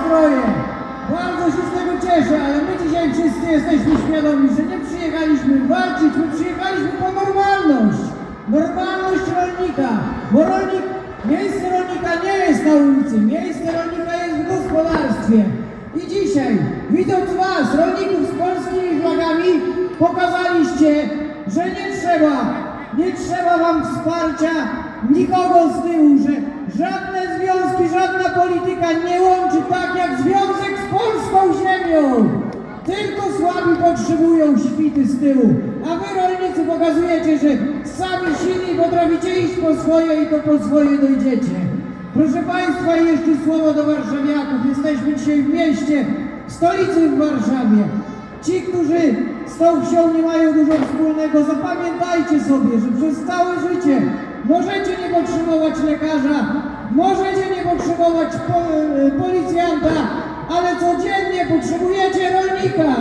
nastroje. Bardzo się z tego cieszę, ale my dzisiaj wszyscy jesteśmy świadomi, że nie przyjechaliśmy walczyć, my przyjechaliśmy po normalność. Normalność rolnika, bo rolnik, miejsce rolnika nie jest na ulicy, miejsce rolnika jest w gospodarstwie. I dzisiaj, widząc was, rolników z polskimi flagami, pokazaliście, że nie trzeba, nie trzeba wam wsparcia nikogo z tyłu, polityka nie łączy tak jak związek z polską ziemią. Tylko słabi potrzebują świty z tyłu, a wy rolnicy pokazujecie, że sami silni potraficie iść po swoje i to po swoje dojdziecie. Proszę Państwa, jeszcze słowo do warszawiaków. Jesteśmy dzisiaj w mieście, stolicy w Warszawie. Ci, którzy z tą wsią nie mają dużo wspólnego, zapamiętajcie sobie, że przez całe życie możecie nie potrzebować lekarza, możecie po, e, policjanta, ale codziennie potrzebujecie rolnika.